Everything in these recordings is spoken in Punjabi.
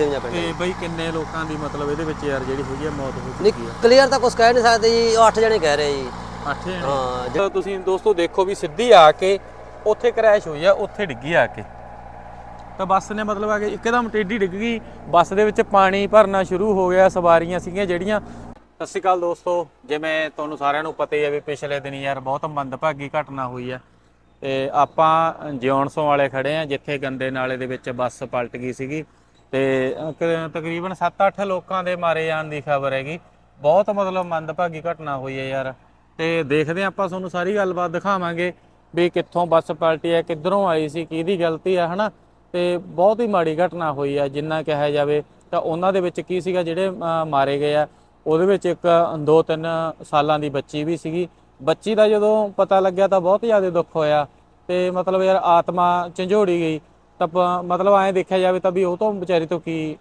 ਪਿੰਡ ਤੇ ਬਈ ਕਿੰਨੇ ਲੋਕਾਂ ਦੀ ਮਤਲਬ ਇਹਦੇ ਵਿੱਚ ਯਾਰ ਜਿਹੜੀ ਹੈਗੀ ਆ ਮੌਤ ਹੋ ਚੁੱਕੀ ਆ? ਕਲੀਅਰ ਤਾਂ ਕੁਝ ਕਹਿ ਨਹੀਂ ਸਕਦੇ ਜੀ ਉਹ 8 ਜਣੇ ਕਹਿ ਰਹੇ ਜੀ। ਅੱਠ ਜਣੇ? ਹਾਂ ਜਦੋਂ ਤੁਸੀਂ ਦੋਸਤੋ ਦੇਖੋ ਵੀ ਸਿੱਧੀ ਆ ਕੇ ਉੱਥੇ ਕ੍ਰੈਸ਼ ਹੋਈ ਆ ਉੱਥੇ ਡਿੱਗੀ ਆ ਕੇ। ਤਾਂ ਬੱਸ ਨੇ ਮਤਲਬ ਆ ਕਿ ਇੱਕਦਮ ਟੇਢੀ ਡਿੱਗ ਗਈ ਬੱਸ ਦੇ ਵਿੱਚ ਪਾਣੀ ਭਰਨਾ ਸ਼ੁਰੂ ਹੋ ਗਿਆ ਸਵਾਰੀਆਂ ਸੀਗੀਆਂ ਜਿਹੜੀਆਂ। ਸਤਿ ਸ਼੍ਰੀ ਅਕਾਲ ਦੋਸਤੋ ਜਿਵੇਂ ਤੁਹਾਨੂੰ ਸਾਰਿਆਂ ਨੂੰ ਪਤਾ ਹੀ ਹੈ ਵੀ ਪਿਛਲੇ ਦਿਨੀ ਯਾਰ ਬਹੁਤ ਮੰਦਭਾਗੀ ਘਟਨਾ ਹੋਈ ਹੈ ਤੇ ਆਪਾਂ ਜਿਉਣਸੋਂ ਵਾਲੇ ਖੜੇ ਆ ਜਿੱਥੇ ਗੰਦੇ ਨਾਲੇ ਦੇ ਵਿੱਚ ਬੱਸ ਪਲਟ ਗਈ ਸੀਗੀ। ਤੇ ਤਕਰੀਬਨ 7-8 ਲੋਕਾਂ ਦੇ ਮਾਰੇ ਜਾਣ ਦੀ ਖਬਰ ਹੈਗੀ। ਬਹੁਤ ਮਤਲਬ ਮੰਦਭਾਗੀ ਘਟਨਾ ਹੋਈ ਹੈ ਯਾਰ। ਤੇ ਦੇਖਦੇ ਹਾਂ, ਆਪਾਂ ਤੁਹਾਨੂੰ ਸਾਰੀ ਗੱਲਬਾਤ ਦਿਖਾਵਾਂਗੇ ਵੀ ਕਿੱਥੋਂ ਬੱਸ ਪਲਟੀ ਹੈ, ਕਿੱਧਰੋਂ ਆਈ ਸੀ, ਕਿਹਦੀ ਗਲਤੀ ਹੈ, ਹਨਾ? ਤੇ ਬਹੁਤ ਹੀ ਮਾੜੀ ਘਟਨਾ ਹੋਈ ਹੈ, ਜਿੰਨਾ ਕਿਹਾ ਜਾਵੇ ਤਾਂ ਉਹਨਾਂ ਦੇ ਵਿੱਚ ਕੀ ਸੀਗਾ, ਜਿਹੜੇ ਮਾਰੇ ਗਏ ਆ। ਉਹਦੇ ਵਿੱਚ ਇੱਕ 2-3 ਸਾਲਾਂ ਦੀ ਬੱਚੀ ਵੀ ਸੀਗੀ। ਬੱਚੀ ਦਾ ਜਦੋਂ ਪਤਾ ਲੱਗਿਆ ਤਾਂ ਬਹੁਤ ਜ਼ਿਆਦਾ ਦੁੱਖ ਹੋਇਆ। ਤੇ ਮਤਲਬ ਯਾਰ ਆਤਮਾ ਝੰਜੋੜੀ ਗਈ। ਤਾਂ ਪ- ਮਤਲਬ ਐਂ ਦੇਖਿਆ ਜਾਵੇ ਤਾਂ ਵੀ ਉਹ ਤੋਂ ਵਿਚਾਰੀ ਤੋਂ ਕੀ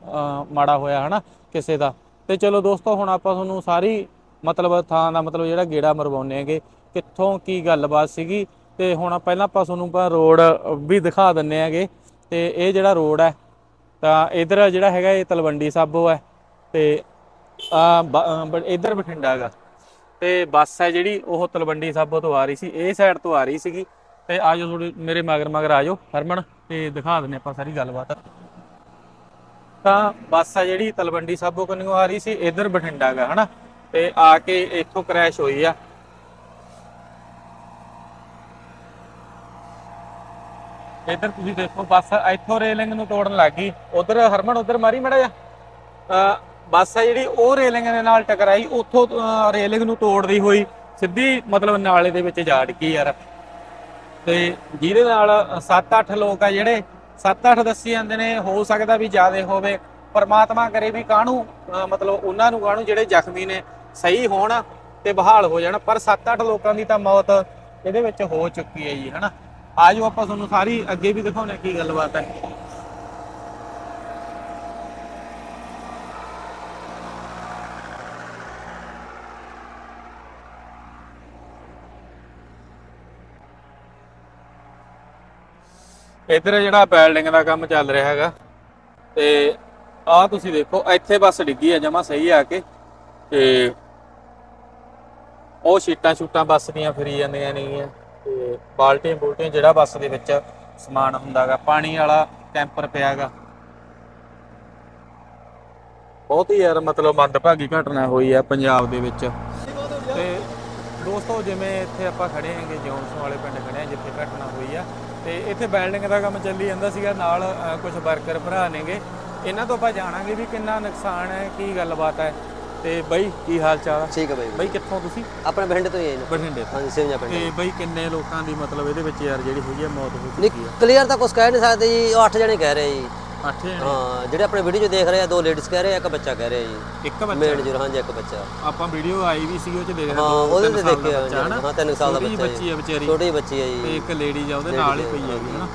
ਮਾੜਾ ਹੋਇਆ, ਹਨਾ, ਕਿਸੇ ਦਾ। ਤੇ ਚਲੋ ਦੋਸਤੋ, ਹੁਣ ਆਪਾਂ ਤੁਹਾਨੂੰ ਸਾਰੀ ਮਤਲਬ ਥਾਂ ਦਾ ਮਤਲਬ ਜਿਹੜਾ ਗੇੜਾ ਮਰਵਾਉਂਦੇ ਹੈਗੇ, ਕਿੱਥੋਂ ਕੀ ਗੱਲਬਾਤ ਸੀਗੀ, ਤੇ ਹੁਣ ਪਹਿਲਾਂ ਆਪਾਂ ਤੁਹਾਨੂੰ ਆਪਾਂ ਰੋਡ ਵੀ ਦਿਖਾ ਦਿੰਨੇ ਹੈਗੇ। ਤੇ ਇਹ ਜਿਹੜਾ ਰੋਡ ਹੈ, ਤਾਂ ਇਧਰ ਜਿਹੜਾ ਹੈਗਾ ਇਹ ਤਲਵੰਡੀ ਸਾਬੋ ਹੈ, ਤੇ ਆ ਇਧਰ ਬਠਿੰਡਾ ਹੈਗਾ। ਤੇ ਬੱਸ ਹੈ ਜਿਹੜੀ, ਉਹ ਤਲਵੰਡੀ ਸਾਬੋ ਤੋਂ ਆ ਰਹੀ ਸੀ, ਇਹ ਸਾਈਡ ਤੋਂ ਆ ਰਹੀ ਸੀਗੀ। ਤੇ ਆਜੋ ਥੋੜੀ ਮੇਰੇ ਮਗਰ ਮਗਰ ਆਜੋ ਹਰਮਨ। ਤੇ ਦਿਖਾ ਦਿੰਨੇ ਆਪਾਂ ਸਾਰੀ ਗੱਲਬਾਤ। ਤਾਂ ਬੱਸ ਆ ਜਿਹੜੀ ਤਲਵੰਡੀ ਸਾਬੋ ਕੰਨਿਓ ਆ ਰਹੀ ਸੀ, ਇਧਰ ਬਠਿੰਡਾ ਹੈਗਾ ਹਨਾ? ਤੇ ਆ ਕੇ ਇੱਥੋਂ ਕ੍ਰੈਸ਼ ਹੋਈ ਆ। ਇਧਰ ਤੁਸੀਂ ਦੇਖੋ, ਬੱਸ ਇੱਥੋਂ ਰੇਲਿੰਗ ਨੂੰ ਤੋੜਨ ਲੱਗ ਗਈ। ਉਧਰ ਹਰਮਨ, ਉਧਰ ਮਾਰੀ ਮੜਾ ਜਾ ਬੱਸ ਆ ਜਿਹੜੀ, ਉਹ ਰੇਲਿੰਗ ਦੇ ਨਾਲ ਟਕਰਾਈ, ਉੱਥੋਂ ਰੇਲਿੰਗ ਨੂੰ ਤੋੜਦੀ ਹੋਈ, ਸਿੱਧੀ ਮਤਲਬ ਨਾਲੇ ਦੇ ਵਿੱਚ ਜਾ ਡਿੱਗੀ ਯਾਰ। ਤੇ ਜਿਹਦੇ ਨਾਲ 7-8 ਲੋਕ ਆ ਜਿਹੜੇ 7-8 ਦੱਸੀ ਜਾਂਦੇ ਨੇ, ਹੋ ਸਕਦਾ ਵੀ ਜ਼ਿਆਦਾ ਹੋਵੇ। ਪਰਮਾਤਮਾ ਕਰੇ ਵੀ ਕਾਹਨੂੰ ਮਤਲਬ ਉਹਨਾਂ ਨੂੰ ਕਾਹਨੂੰ ਜਿਹੜੇ ਜ਼ਖਮੀ ਨੇ, ਸਹੀ ਹੋਣ ਤੇ ਬਹਾਲ ਹੋ ਜਾਣ। ਪਰ 7-8 ਲੋਕਾਂ ਦੀ ਤਾਂ ਮੌਤ ਇਹਦੇ ਵਿੱਚ ਹੋ ਚੁੱਕੀ ਹੈ ਜੀ, ਹਨਾ? ਆਜੋ ਆਪਾਂ ਤੁਹਾਨੂੰ ਸਾਰੀ ਅੱਗੇ ਵੀ ਦਿਖਾਉਣੇ ਕੀ ਗੱਲਬਾਤ ਹੈ। ਇੱਧਰ ਜਿਹੜਾ ਬੈਲਡਿੰਗ ਦਾ ਕੰਮ ਚੱਲ ਰਿਹਾ ਹੈਗਾ, ਤੇ ਆਹ ਤੁਸੀਂ ਦੇਖੋ, ਇੱਥੇ ਬੱਸ ਡਿੱਗੀ ਹੈ ਜਮਾ ਸਹੀ ਆ ਕੇ, ਤੇ ਉਹ ਸ਼ੀਟਾਂ ਸ਼ੂਟਾਂ ਬੱਸ ਦੀਆਂ ਫਿਰੀ ਜਾਂਦੀਆਂ ਨੇਗੀਆਂ, ਤੇ ਬਾਲਟੀਆਂ ਬੂਲਟੀਆਂ ਜਿਹੜਾ ਬੱਸ ਦੇ ਵਿੱਚ ਸਮਾਨ ਹੁੰਦਾਗਾ, ਪਾਣੀ ਵਾਲਾ ਕੈਂਪਰ ਪਿਆਗਾ। ਬਹੁਤ ਹੀ ਯਾਰ, ਮਤਲਬ ਮੰਦਭਾਗੀ ਘਟਨਾ ਹੋਈ ਹੈ ਪੰਜਾਬ ਦੇ ਵਿੱਚ। ਦੋਸਤੋ ਜਿਵੇਂ ਇੱਥੇ ਆਪਾਂ ਖੜੇ ਹਾਂਗੇ ਜੌਨਸਨ ਵਾਲੇ ਪਿੰਡ ਖੜੇ ਹਾਂ ਜਿੱਥੇ ਘਟਨਾ ਹੋਈ ਆ ਤੇ ਇੱਥੇ ਬਿਲਡਿੰਗ ਦਾ ਕੰਮ ਚੱਲੀ ਜਾਂਦਾ ਸੀਗਾ ਨਾਲ ਕੁਝ ਵਰਕਰ ਭਰਾ ਨੇਗੇ। ਇਹਨਾਂ ਤੋਂ ਆਪਾਂ ਜਾਣਾਂਗੇ ਵੀ ਕਿੰਨਾ ਨੁਕਸਾਨ ਹੈ ਕੀ ਗੱਲਬਾਤ ਹੈ ਤੇ ਬਈ ਕੀ ਹਾਲ ਚਾਲ ਆ? ਠੀਕ ਹੈ ਬਾਈ। ਬਈ ਕਿੱਥੋਂ ਤੁਸੀਂ? ਆਪਣੇ ਬਠਿੰਡੇ ਤੋਂ ਹੀ ਆਏ ਨੇ। ਬਠਿੰਡੇ ਤੋਂ। ਹਾਂਜੀ ਸੇਵੀਆਂ ਪਿੰਡ। ਤੇ ਬਈ ਕਿੰਨੇ ਲੋਕਾਂ ਦੀ ਮਤਲਬ ਇਹਦੇ ਵਿੱਚ ਯਾਰ ਜਿਹੜੀ ਹੈਗੀ ਆ ਮੌਤ ਹੋ ਚੁੱਕੀ ਆ? ਕਲੀਅਰ ਤਾਂ ਕੁਝ ਕਹਿ ਨਹੀਂ ਸਕਦੇ ਜੀ ਉਹ 8 ਜਣੇ ਕਹਿ ਰਹੇ ਜੀ। ਅੱਠ ਜਣੇ? ਹਾਂ ਜਿਹੜੇ ਆਪਣੇ ਵੀਡੀਓ 'ਚ ਦੇਖ ਰਹੇ ਆ ਦੋ ਲੇਡੀਜ਼ ਕਹਿ ਰਹੇ ਆ ਇੱਕ ਬੱਚਾ ਕਹਿ ਰਿਹਾ ਜੀ। ਇੱਕ ਬੱਚਾ? ਮੇਨ ਜੀਰੋ ਹਾਂਜੀ ਇੱਕ ਬੱਚਾ। ਆਪਾਂ ਵੀਡੀਓ ਆਈ ਵੀ ਸੀ ਉਹ ਚ ਦੇਖ ਰਹੇ ਹਾਂ ਦੋ ਉਹਦੇ ਤੇ ਦੇਖਿਆ ਹਾਂ 3 ਸਾਲ ਦਾ ਬੱਚਾ ਬੱਚੀ ਆ ਵਿਚਾਰੀ। ਛੋਟੀ ਜਿਹੀ ਬੱਚੀ ਹੈ ਤੇ ਜੀ ਇੱਕ ਲੇਡੀ ਆ ਉਹਦੇ ਨਾਲ ਹੀ ਪਈ ਹੈਗੀ ਹਨਾ?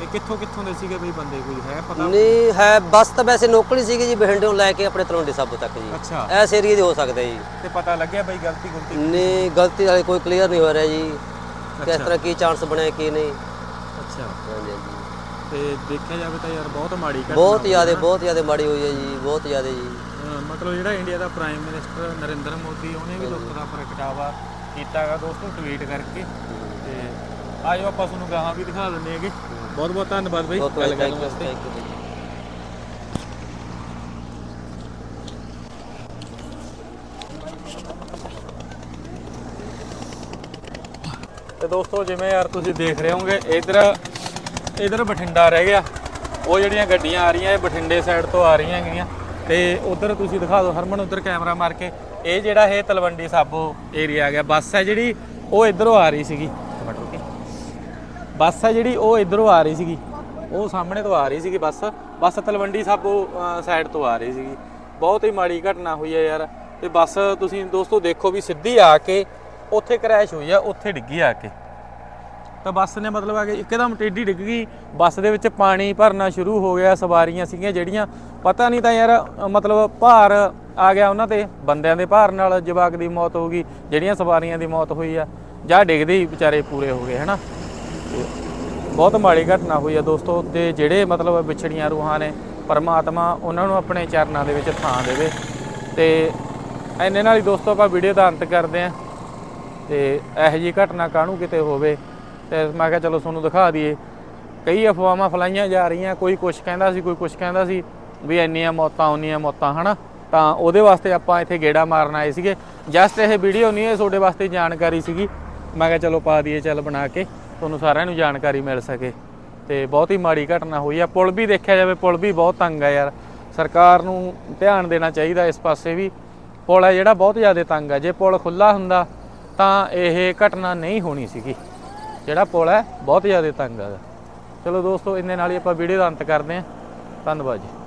ਤੇ ਕਿੱਥੋਂ ਕਿੱਥੋਂ ਦੇ ਸੀਗੇ ਬਈ ਬੰਦੇ? ਕੋਈ ਹੈ ਪਤਾ? ਨਹੀਂ ਹੈ ਬੱਸ ਤਾਂ ਵੈਸੇ ਹੀ ਸੀਗੀ ਜੀ ਬਠਿੰਡੇੋਂ ਲੈ ਕੇ ਆਪਣੇ ਤਲਵੰਡੀ ਸਾਬੋ ਤੱਕ ਜੀ। ਅੱਛਾ। ਐਸ ਏਰੀਏ ਦੇ ਹੋ ਸਕਦਾ ਜੀ। ਤੇ ਪਤਾ ਲੱਗਿਆ ਬਈ ਗਲਤੀ ਗੁਲਤੀ ਨਹੀਂ ਗਲਤੀ ਵਾਲੇ ਕੋਈ ਕਲੀਅਰ ਨਹੀਂ ਹੋ ਰਿਹਾ ਜੀ। ਕਿਸ। ਤਰ੍ਹਾਂ ਕੀ ਚਾਂਸ ਬਣਿਆ ਕੀ ਨਹੀਂ। ਅੱਛਾ। ਹਾਂਜੀ ਹਾਂਜੀ। ਤੇ ਦੇਖਿਆ ਜਾਵੇ ਤਾਂ ਯਾਰ ਬਹੁਤ ਮਾੜੀ ਘਟਨਾ ਬਹੁਤ ਜ਼ਿਆਦਾ। ਬਹੁਤ ਜ਼ਿਆਦਾ ਮਾੜੀ ਹੋਈ ਹੈ ਜੀ ਬਹੁਤ ਜ਼ਿਆਦਾ ਜੀ। ਅਹ ਮਤਲਬ ਜਿਹੜਾ ਇੰਡੀਆ ਦਾ ਪ੍ਰਾਈਮ ਮਿਨਿਸਟਰ ਨਰਿੰਦਰ ਮੋਦੀ ਉਹਨੇ ਵੀ ਦੁੱਖ ਦਾ ਪ੍ਰਗਟਾਵਾ ਕੀਤਾ ਹੈਗਾ ਦੋਸਤੋ ਟਵੀਟ ਕਰਕੇ। ਤੇ ਆਜੋ ਆਪਾਂ ਤੁਹਾਨੂੰ ਗਾਹਾਂ ਵੀ ਦਿਖਾ ਦਿੰਦੇ ਹੈਗੇ। ਬਹੁਤ ਬਹੁਤ ਧੰਨਵਾਦ ਬਈ ਬਹੁਤ ਗੱਲ ਕਰਨ ਵਾਸਤੇ। ਥੈਂਕ ਯੂ ਤੇ ਦੋਸਤੋ ਜਿਵੇਂ ਯਾਰ ਤੁਸੀਂ ਦੇਖ ਰਹੇ ਹੋਗੇ ਇਧਰ ਇਧਰ ਬਠਿੰਡਾ ਰਹਿ ਗਿਆ। ਉਹ ਜਿਹੜੀਆਂ ਗੱਡੀਆਂ ਆ ਰਹੀਆਂ, ਇਹ ਬਠਿੰਡੇ ਸਾਈਡ ਤੋਂ ਆ ਰਹੀਆਂ ਹੈਗੀਆਂ। ਤੇ ਉਧਰ ਤੁਸੀਂ ਦਿਖਾ ਦਿਓ, ਹਰਮਨ ਉਧਰ ਕੈਮਰਾ ਮਾਰ ਕੇ। ਇਹ ਜਿਹੜਾ ਇਹ ਤਲਵੰਡੀ ਸਾਬੋ ਏਰੀਆ ਆ ਗਿਆ ਬੱਸ ਹੈ ਜਿਹੜੀ, ਉਹ ਇਧਰੋਂ ਆ ਰਹੀ ਸੀਗੀ। ਬੱਸ ਹੈ ਜਿਹੜੀ, ਉਹ ਇਧਰੋਂ ਆ ਰਹੀ ਸੀਗੀ। ਉਹ ਸਾਹਮਣੇ ਤੋਂ ਆ ਰਹੀ ਸੀਗੀ bus. Bus Talwandi Sabo side ਤੋਂ ਆ ਰਹੀ ਸੀਗੀ। ਬਹੁਤ ਹੀ ਮਾੜੀ ਘਟਨਾ ਹੋਈ ਹੈ ਯਾਰ। ਤੇ ਬੱਸ ਤੁਸੀਂ ਦੋਸਤੋ ਦੇਖੋ ਵੀ ਸਿੱਧੀ ਆ ਕੇ, ਉੱਥੇ ਕ੍ਰੈਸ਼ ਹੋਈ ਆ, ਉੱਥੇ ਡਿੱਗੀ ਆ ਕੇ। ਤਾਂ ਬੱਸ ਨੇ ਮਤਲਬ ਆ ਕਿ ਇੱਕਦਮ ਟੇਢੀ ਡਿੱਗ ਗਈ। ਬੱਸ ਦੇ ਵਿੱਚ ਪਾਣੀ ਭਰਨਾ ਸ਼ੁਰੂ ਹੋ ਗਿਆ, ਸਵਾਰੀਆਂ ਸੀਗੀਆਂ ਜਿਹੜੀਆਂ। ਪਤਾ ਨਹੀਂ ਤਾਂ ਯਾਰ, ਮਤਲਬ ਭਾਰ ਆ ਗਿਆ ਉਹਨਾਂ ਤੇ, ਬੰਦਿਆਂ ਦੇ ਭਾਰ ਨਾਲ ਜਵਾਕ ਦੀ ਮੌਤ ਹੋ ਗਈ, ਜਿਹੜੀਆਂ ਸਵਾਰੀਆਂ ਦੀ ਮੌਤ ਹੋਈ ਆ। ਜਾਂ ਡਿੱਗਦੇ ਹੀ ਵਿਚਾਰੇ ਪੂਰੇ ਹੋ ਗਏ, ਹਨਾ? ਤੇ ਬਹੁਤ ਮਾੜੀ ਘਟਨਾ ਹੋਈ ਆ ਦੋਸਤੋ, ਤੇ ਜਿਹੜੇ ਮਤਲਬ ਵਿਛੜੀਆਂ ਰੂਹਾਂ ਨੇ, ਪਰਮਾਤਮਾ ਉਹਨਾਂ ਨੂੰ ਆਪਣੇ ਚਰਨਾਂ ਦੇ ਵਿੱਚ ਥਾਂ ਦੇਵੇ। ਤੇ ਇੰਨੇ ਨਾਲ ਹੀ ਦੋਸਤੋ ਆਪਾਂ ਵੀਡੀਓ ਦਾ ਅੰਤ ਕਰਦੇ ਆਂ। ਤੇ ਇਹੋ ਜੀ ਘਟਨਾ ਕਾਹਨੂੰ ਕਿਤੇ ਹੋਵੇ ਤੇ ਮੈਂ ਕਿਹਾ ਚਲੋ ਤੁਹਾਨੂੰ ਦਿਖਾ ਦਈਏ। ਕਈ ਅਫਵਾਹਾਂ ਫਲਾਈਆਂ ਜਾ ਰਹੀਆਂ, ਕੋਈ ਕੁਛ ਕਹਿੰਦਾ ਸੀ, ਕੋਈ ਕੁਛ ਕਹਿੰਦਾ ਸੀ, ਵੀ ਇੰਨੀਆਂ ਮੌਤਾਂ, ਉਨੀਆਂ ਮੌਤਾਂ, ਹਨਾ? ਤਾਂ ਉਹਦੇ ਵਾਸਤੇ ਆਪਾਂ ਇੱਥੇ ਗੇੜਾ ਮਾਰਨ ਆਏ ਸੀਗੇ। ਜਸਟ ਇਹ ਵੀਡੀਓ ਨਹੀਂ ਹੈ ਤੁਹਾਡੇ ਵਾਸਤੇ ਜਾਣਕਾਰੀ ਸੀਗੀ। ਮੈਂ ਕਿਹਾ ਚਲੋ ਪਾ ਦਈਏ, ਚੱਲ ਬਣਾ ਕੇ, ਤੁਹਾਨੂੰ ਸਾਰਿਆਂ ਨੂੰ ਜਾਣਕਾਰੀ ਮਿਲ ਸਕੇ। ਤੇ ਬਹੁਤ ਹੀ ਮਾੜੀ ਘਟਨਾ ਹੋਈ ਆ। ਪੁਲ ਵੀ ਦੇਖਿਆ ਜਾਵੇ, ਪੁਲ ਵੀ ਬਹੁਤ ਤੰਗ ਆ ਯਾਰ। ਸਰਕਾਰ ਨੂੰ ਧਿਆਨ ਦੇਣਾ ਚਾਹੀਦਾ ਇਸ ਪਾਸੇ ਵੀ। ਪੁਲ ਹੈ ਜਿਹੜਾ, ਬਹੁਤ ਜ਼ਿਆਦਾ ਤੰਗ ਆ। ਜੇ ਪੁਲ ਖੁੱਲਾ ਹੁੰਦਾ, ਤਾਂ ਇਹ ਘਟਨਾ ਨਹੀਂ ਹੋਣੀ ਸੀਗੀ। ਜਿਹੜਾ ਪੁਲ ਹੈ, ਬਹੁਤ ਜ਼ਿਆਦਾ ਤੰਗ ਆ। ਚਲੋ ਦੋਸਤੋ, ਇੰਨੇ ਨਾਲ ਹੀ ਆਪਾਂ ਵੀਡੀਓ ਦਾ ਅੰਤ ਕਰਦੇ ਹਾਂ। ਧੰਨਵਾਦ ਜੀ।